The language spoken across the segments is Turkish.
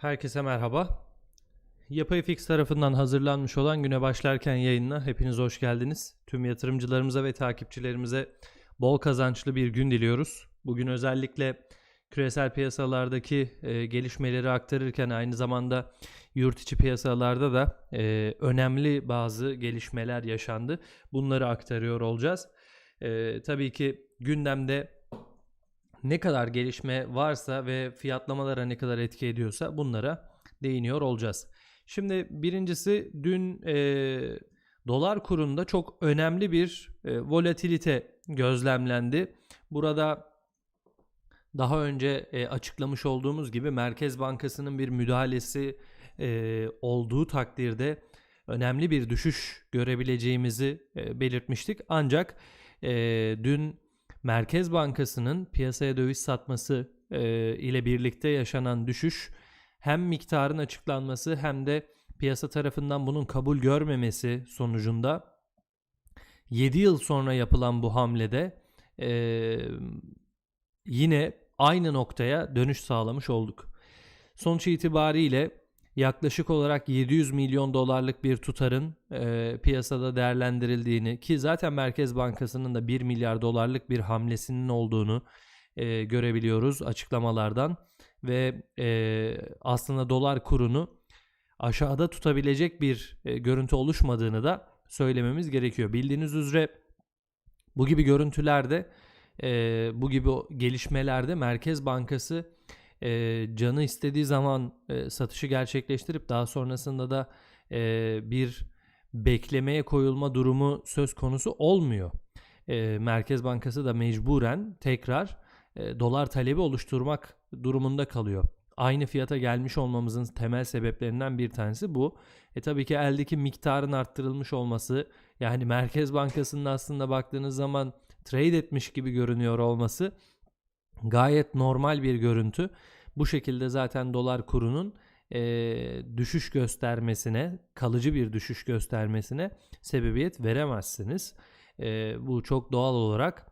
Herkese merhaba. Yapay Fix tarafından hazırlanmış olan güne başlarken yayınına hepiniz hoş geldiniz. Tüm yatırımcılarımıza ve takipçilerimize bol kazançlı bir gün diliyoruz. Bugün özellikle küresel piyasalardaki e, gelişmeleri aktarırken aynı zamanda yurt içi piyasalarda da e, önemli bazı gelişmeler yaşandı. Bunları aktarıyor olacağız. E, tabii ki gündemde ne kadar gelişme varsa ve fiyatlamalara ne kadar etki ediyorsa bunlara değiniyor olacağız. Şimdi birincisi dün e, dolar kurunda çok önemli bir e, volatilite gözlemlendi. Burada daha önce e, açıklamış olduğumuz gibi Merkez Bankası'nın bir müdahalesi e, olduğu takdirde önemli bir düşüş görebileceğimizi e, belirtmiştik. Ancak e, dün Merkez Bankası'nın piyasaya döviz satması e, ile birlikte yaşanan düşüş hem miktarın açıklanması hem de piyasa tarafından bunun kabul görmemesi sonucunda 7 yıl sonra yapılan bu hamlede e, yine aynı noktaya dönüş sağlamış olduk. Sonuç itibariyle yaklaşık olarak 700 milyon dolarlık bir tutarın e, piyasada değerlendirildiğini ki zaten Merkez Bankası'nın da 1 milyar dolarlık bir hamlesinin olduğunu e, görebiliyoruz açıklamalardan ve e, aslında dolar kurunu aşağıda tutabilecek bir e, görüntü oluşmadığını da söylememiz gerekiyor. Bildiğiniz üzere bu gibi görüntülerde e, bu gibi gelişmelerde Merkez Bankası e, canı istediği zaman e, satışı gerçekleştirip daha sonrasında da e, bir beklemeye koyulma durumu söz konusu olmuyor. E, Merkez Bankası da mecburen tekrar e, dolar talebi oluşturmak durumunda kalıyor. Aynı fiyata gelmiş olmamızın temel sebeplerinden bir tanesi bu. E tabii ki eldeki miktarın arttırılmış olması yani Merkez Bankası'nın aslında baktığınız zaman trade etmiş gibi görünüyor olması Gayet normal bir görüntü. Bu şekilde zaten dolar kurunun e, düşüş göstermesine, kalıcı bir düşüş göstermesine sebebiyet veremezsiniz. E, bu çok doğal olarak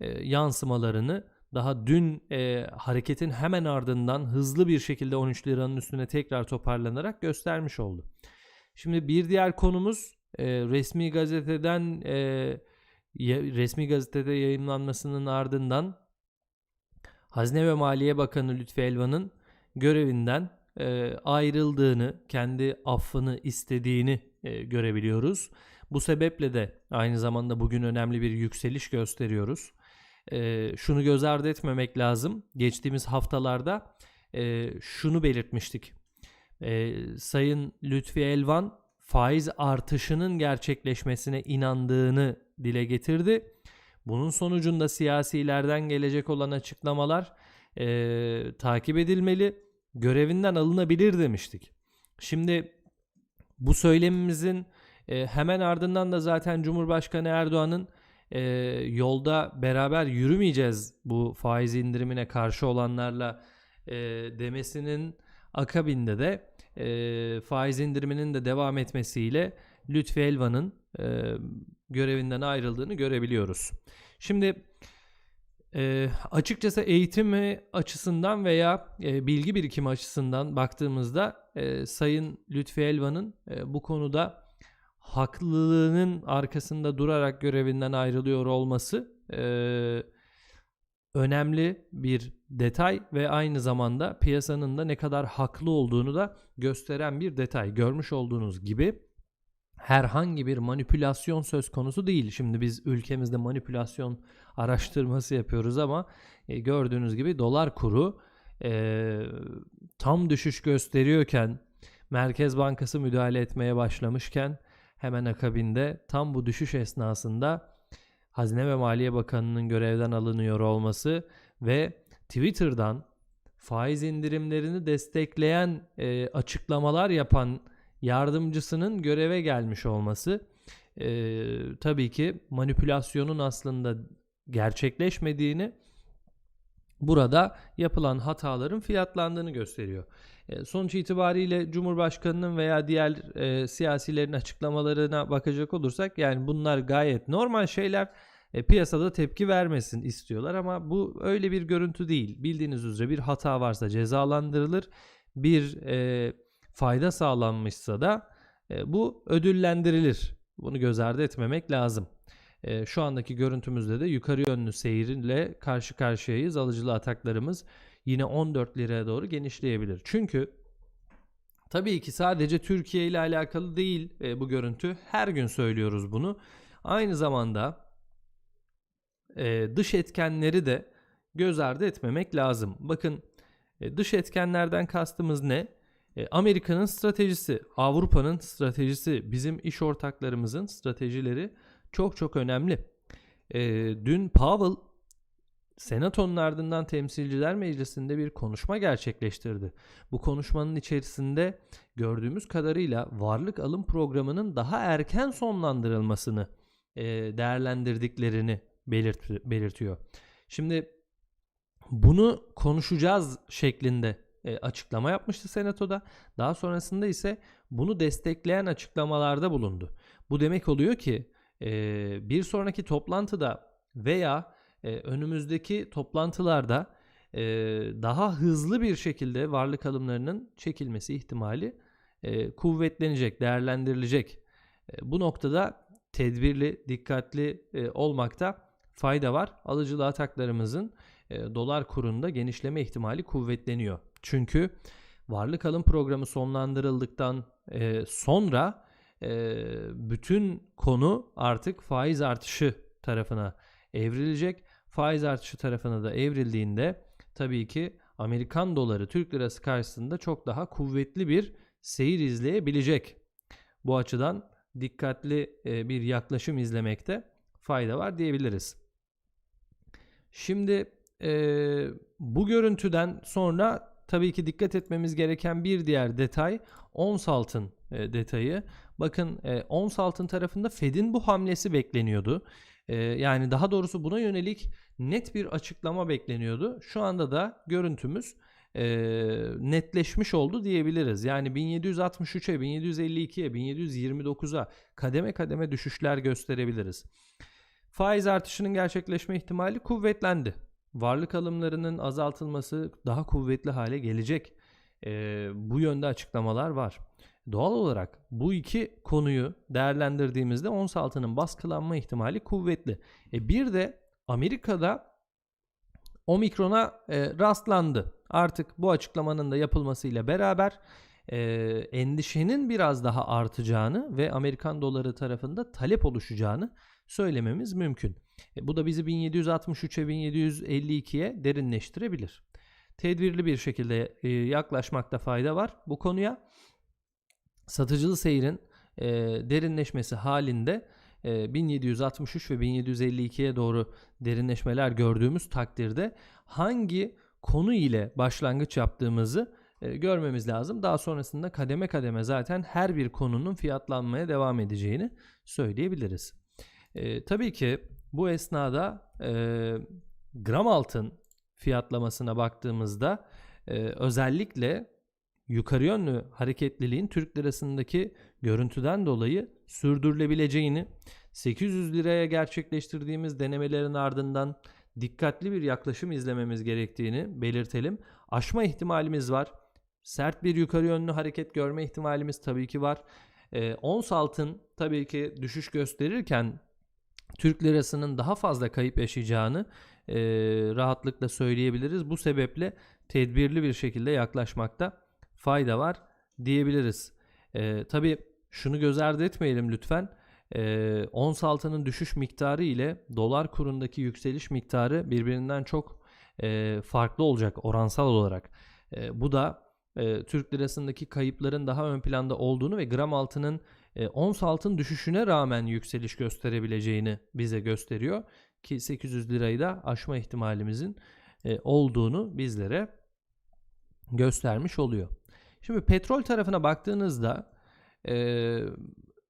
e, yansımalarını daha dün e, hareketin hemen ardından hızlı bir şekilde 13 liranın üstüne tekrar toparlanarak göstermiş oldu. Şimdi bir diğer konumuz e, resmi gazeteden e, resmi gazetede yayınlanmasının ardından Hazine ve Maliye Bakanı Lütfi Elvan'ın görevinden e, ayrıldığını, kendi affını istediğini e, görebiliyoruz. Bu sebeple de aynı zamanda bugün önemli bir yükseliş gösteriyoruz. E, şunu göz ardı etmemek lazım. Geçtiğimiz haftalarda e, şunu belirtmiştik. E, Sayın Lütfi Elvan faiz artışının gerçekleşmesine inandığını dile getirdi bunun sonucunda siyasilerden gelecek olan açıklamalar e, takip edilmeli, görevinden alınabilir demiştik. Şimdi bu söylemimizin e, hemen ardından da zaten Cumhurbaşkanı Erdoğan'ın e, yolda beraber yürümeyeceğiz bu faiz indirimine karşı olanlarla e, demesinin akabinde de e, faiz indiriminin de devam etmesiyle Lütfi Elvan'ın e, görevinden ayrıldığını görebiliyoruz. Şimdi e, açıkçası eğitimi açısından veya e, bilgi birikimi açısından baktığımızda e, Sayın Lütfi Elvan'ın e, bu konuda haklılığının arkasında durarak görevinden ayrılıyor olması e, önemli bir detay ve aynı zamanda piyasanın da ne kadar haklı olduğunu da gösteren bir detay. Görmüş olduğunuz gibi herhangi bir manipülasyon söz konusu değil. Şimdi biz ülkemizde manipülasyon araştırması yapıyoruz ama e, gördüğünüz gibi dolar kuru e, tam düşüş gösteriyorken Merkez Bankası müdahale etmeye başlamışken hemen akabinde tam bu düşüş esnasında Hazine ve Maliye Bakanı'nın görevden alınıyor olması ve Twitter'dan faiz indirimlerini destekleyen e, açıklamalar yapan yardımcısının göreve gelmiş olması e, tabii ki manipülasyonun aslında gerçekleşmediğini burada yapılan hataların fiyatlandığını gösteriyor. Sonuç itibariyle Cumhurbaşkanının veya diğer e, siyasilerin açıklamalarına bakacak olursak yani bunlar gayet normal şeyler. E, piyasada tepki vermesin istiyorlar ama bu öyle bir görüntü değil. Bildiğiniz üzere bir hata varsa cezalandırılır bir e, fayda sağlanmışsa da e, bu ödüllendirilir. Bunu göz ardı etmemek lazım. E, şu andaki görüntümüzde de yukarı yönlü seyirle karşı karşıyayız. Alıcılı ataklarımız yine 14 liraya doğru genişleyebilir. Çünkü tabii ki sadece Türkiye ile alakalı değil e, bu görüntü. Her gün söylüyoruz bunu. Aynı zamanda e, dış etkenleri de göz ardı etmemek lazım. Bakın e, dış etkenlerden kastımız ne? E, Amerika'nın stratejisi, Avrupa'nın stratejisi, bizim iş ortaklarımızın stratejileri çok çok önemli. E, dün Powell Senatonun ardından Temsilciler Meclisi'nde bir konuşma gerçekleştirdi. Bu konuşmanın içerisinde gördüğümüz kadarıyla varlık alım programının daha erken sonlandırılmasını e, değerlendirdiklerini belirt belirtiyor. Şimdi bunu konuşacağız şeklinde e, açıklama yapmıştı Senato'da. Daha sonrasında ise bunu destekleyen açıklamalarda bulundu. Bu demek oluyor ki e, bir sonraki toplantıda veya e, önümüzdeki toplantılarda e, daha hızlı bir şekilde varlık alımlarının çekilmesi ihtimali kuvvetlenecek, değerlendirilecek. Bu noktada tedbirli, dikkatli olmakta fayda var. Alıcılı ataklarımızın e, dolar kurunda genişleme ihtimali kuvvetleniyor. Çünkü varlık alım programı sonlandırıldıktan e, sonra e, bütün konu artık faiz artışı tarafına evrilecek. Faiz artışı tarafına da evrildiğinde tabii ki Amerikan doları Türk lirası karşısında çok daha kuvvetli bir seyir izleyebilecek. Bu açıdan dikkatli bir yaklaşım izlemekte fayda var diyebiliriz. Şimdi e, bu görüntüden sonra tabii ki dikkat etmemiz gereken bir diğer detay ons altın e, detayı. Bakın e, ons altın tarafında Fed'in bu hamlesi bekleniyordu. E, yani daha doğrusu buna yönelik net bir açıklama bekleniyordu. Şu anda da görüntümüz e, netleşmiş oldu diyebiliriz. Yani 1763'e, 1752'ye, 1729'a kademe kademe düşüşler gösterebiliriz. Faiz artışının gerçekleşme ihtimali kuvvetlendi. Varlık alımlarının azaltılması daha kuvvetli hale gelecek. E, bu yönde açıklamalar var. Doğal olarak bu iki konuyu değerlendirdiğimizde ons altının baskılanma ihtimali kuvvetli. E bir de Amerika'da omikrona e, rastlandı. Artık bu açıklamanın da yapılmasıyla beraber e, endişenin biraz daha artacağını ve Amerikan doları tarafında talep oluşacağını söylememiz mümkün. E, bu da bizi 1763'e 1752'ye derinleştirebilir. Tedbirli bir şekilde e, yaklaşmakta fayda var bu konuya. Satıcılı seyrin e, derinleşmesi halinde e, 1763 ve 1752'ye doğru derinleşmeler gördüğümüz takdirde hangi konu ile başlangıç yaptığımızı e, görmemiz lazım. Daha sonrasında kademe kademe zaten her bir konunun fiyatlanmaya devam edeceğini söyleyebiliriz. E, tabii ki bu esnada e, gram altın fiyatlamasına baktığımızda e, özellikle yukarı yönlü hareketliliğin Türk lirasındaki görüntüden dolayı sürdürülebileceğini 800 liraya gerçekleştirdiğimiz denemelerin ardından dikkatli bir yaklaşım izlememiz gerektiğini belirtelim. Aşma ihtimalimiz var. Sert bir yukarı yönlü hareket görme ihtimalimiz tabii ki var. E, ons altın tabii ki düşüş gösterirken Türk lirasının daha fazla kayıp yaşayacağını e, rahatlıkla söyleyebiliriz. Bu sebeple tedbirli bir şekilde yaklaşmakta fayda var diyebiliriz. E, tabii şunu göz ardı etmeyelim lütfen. E, ons altının düşüş miktarı ile dolar kurundaki yükseliş miktarı birbirinden çok e, farklı olacak oransal olarak. E, bu da e, Türk lirasındaki kayıpların daha ön planda olduğunu ve gram altının e, ons altın düşüşüne rağmen yükseliş gösterebileceğini bize gösteriyor ki 800 lirayı da aşma ihtimalimizin e, olduğunu bizlere göstermiş oluyor. Şimdi petrol tarafına baktığınızda e,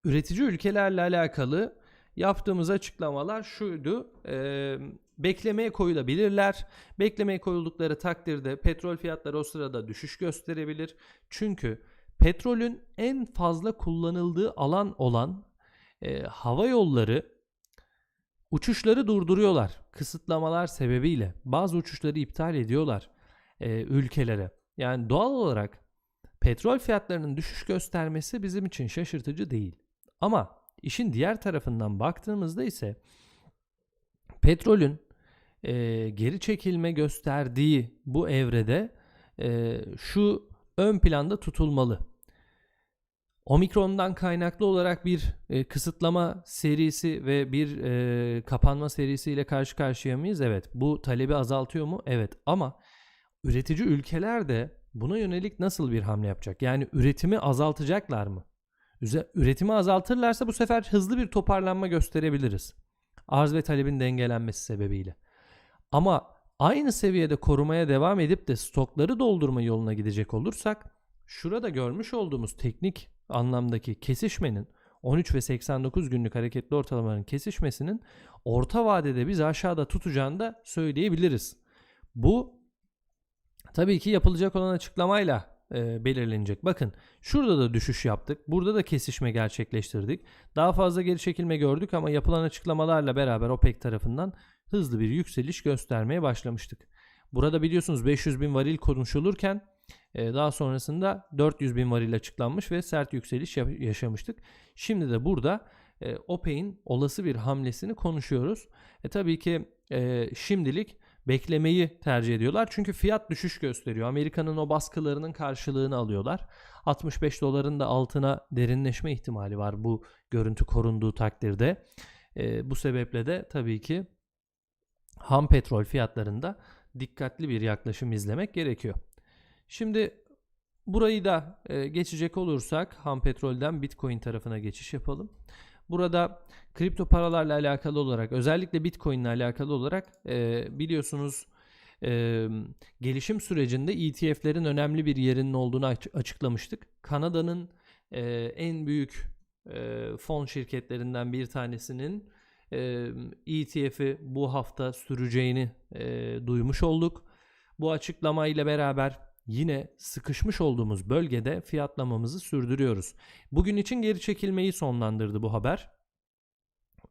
üretici ülkelerle alakalı yaptığımız açıklamalar şuydu. E, beklemeye koyulabilirler. Beklemeye koyuldukları takdirde petrol fiyatları o sırada düşüş gösterebilir. Çünkü petrolün en fazla kullanıldığı alan olan e, hava yolları uçuşları durduruyorlar. Kısıtlamalar sebebiyle bazı uçuşları iptal ediyorlar e, ülkelere. Yani doğal olarak Petrol fiyatlarının düşüş göstermesi bizim için şaşırtıcı değil. Ama işin diğer tarafından baktığımızda ise petrolün e, geri çekilme gösterdiği bu evrede e, şu ön planda tutulmalı. Omikron'dan kaynaklı olarak bir e, kısıtlama serisi ve bir e, kapanma serisiyle karşı karşıya mıyız? Evet. Bu talebi azaltıyor mu? Evet. Ama üretici ülkeler de buna yönelik nasıl bir hamle yapacak? Yani üretimi azaltacaklar mı? Üretimi azaltırlarsa bu sefer hızlı bir toparlanma gösterebiliriz. Arz ve talebin dengelenmesi sebebiyle. Ama aynı seviyede korumaya devam edip de stokları doldurma yoluna gidecek olursak şurada görmüş olduğumuz teknik anlamdaki kesişmenin 13 ve 89 günlük hareketli ortalamaların kesişmesinin orta vadede bizi aşağıda tutacağını da söyleyebiliriz. Bu tabii ki yapılacak olan açıklamayla e, belirlenecek. Bakın şurada da düşüş yaptık. Burada da kesişme gerçekleştirdik. Daha fazla geri çekilme gördük ama yapılan açıklamalarla beraber OPEC tarafından hızlı bir yükseliş göstermeye başlamıştık. Burada biliyorsunuz 500 bin varil konuşulurken e, daha sonrasında 400 bin varil açıklanmış ve sert yükseliş yaşamıştık. Şimdi de burada e, OPEC'in olası bir hamlesini konuşuyoruz. E, tabii ki e, şimdilik beklemeyi tercih ediyorlar. Çünkü fiyat düşüş gösteriyor. Amerika'nın o baskılarının karşılığını alıyorlar. 65 doların da altına derinleşme ihtimali var bu görüntü korunduğu takdirde. E, bu sebeple de tabii ki ham petrol fiyatlarında dikkatli bir yaklaşım izlemek gerekiyor. Şimdi burayı da e, geçecek olursak ham petrolden Bitcoin tarafına geçiş yapalım. Burada kripto paralarla alakalı olarak özellikle Bitcoin ile alakalı olarak e, biliyorsunuz e, gelişim sürecinde ETF'lerin önemli bir yerinin olduğunu açıklamıştık. Kanada'nın e, en büyük e, fon şirketlerinden bir tanesinin ETF'i bu hafta süreceğini e, duymuş olduk. Bu açıklama ile beraber yine sıkışmış olduğumuz bölgede fiyatlamamızı sürdürüyoruz. Bugün için geri çekilmeyi sonlandırdı bu haber.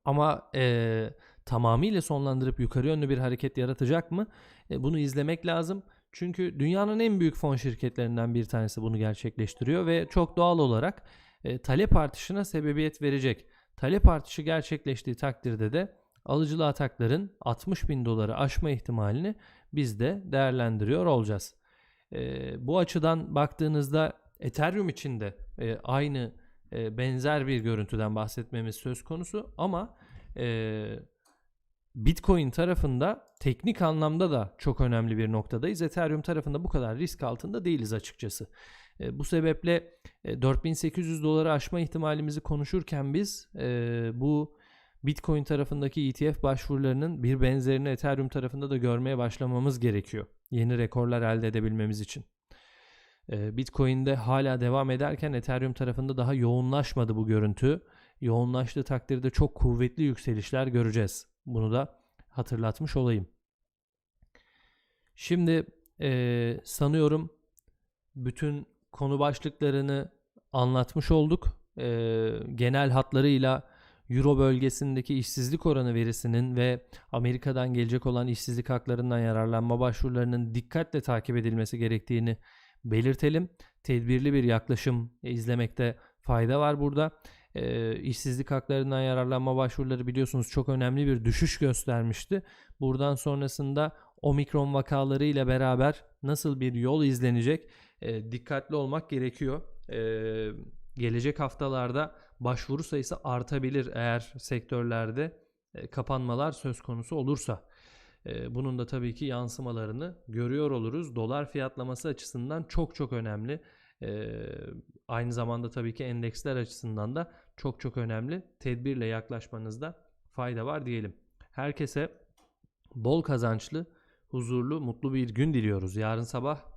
Ama e, tamamıyla sonlandırıp yukarı yönlü bir hareket yaratacak mı? E, bunu izlemek lazım. Çünkü dünyanın en büyük fon şirketlerinden bir tanesi bunu gerçekleştiriyor ve çok doğal olarak e, talep artışına sebebiyet verecek. Talep artışı gerçekleştiği takdirde de alıcılı atakların 60 bin doları aşma ihtimalini biz de değerlendiriyor olacağız. E, bu açıdan baktığınızda Ethereum için de e, aynı e, benzer bir görüntüden bahsetmemiz söz konusu ama e, Bitcoin tarafında teknik anlamda da çok önemli bir noktadayız. Ethereum tarafında bu kadar risk altında değiliz açıkçası. Bu sebeple e, 4800 doları aşma ihtimalimizi konuşurken biz bu Bitcoin tarafındaki ETF başvurularının bir benzerini Ethereum tarafında da görmeye başlamamız gerekiyor. Yeni rekorlar elde edebilmemiz için. Bitcoin'de hala devam ederken Ethereum tarafında daha yoğunlaşmadı bu görüntü. Yoğunlaştığı takdirde çok kuvvetli yükselişler göreceğiz. Bunu da hatırlatmış olayım. Şimdi e, sanıyorum bütün konu başlıklarını anlatmış olduk. E, genel hatlarıyla Euro bölgesindeki işsizlik oranı verisinin ve Amerika'dan gelecek olan işsizlik haklarından yararlanma başvurularının dikkatle takip edilmesi gerektiğini belirtelim. Tedbirli bir yaklaşım izlemekte fayda var burada. E, işsizlik haklarından yararlanma başvuruları biliyorsunuz çok önemli bir düşüş göstermişti. Buradan sonrasında omikron vakaları ile beraber nasıl bir yol izlenecek e, dikkatli olmak gerekiyor. E, gelecek haftalarda başvuru sayısı artabilir eğer sektörlerde e, kapanmalar söz konusu olursa. E, bunun da tabii ki yansımalarını görüyor oluruz. Dolar fiyatlaması açısından çok çok önemli. E, aynı zamanda tabii ki endeksler açısından da çok çok önemli. Tedbirle yaklaşmanızda fayda var diyelim. Herkese bol kazançlı, huzurlu, mutlu bir gün diliyoruz. Yarın sabah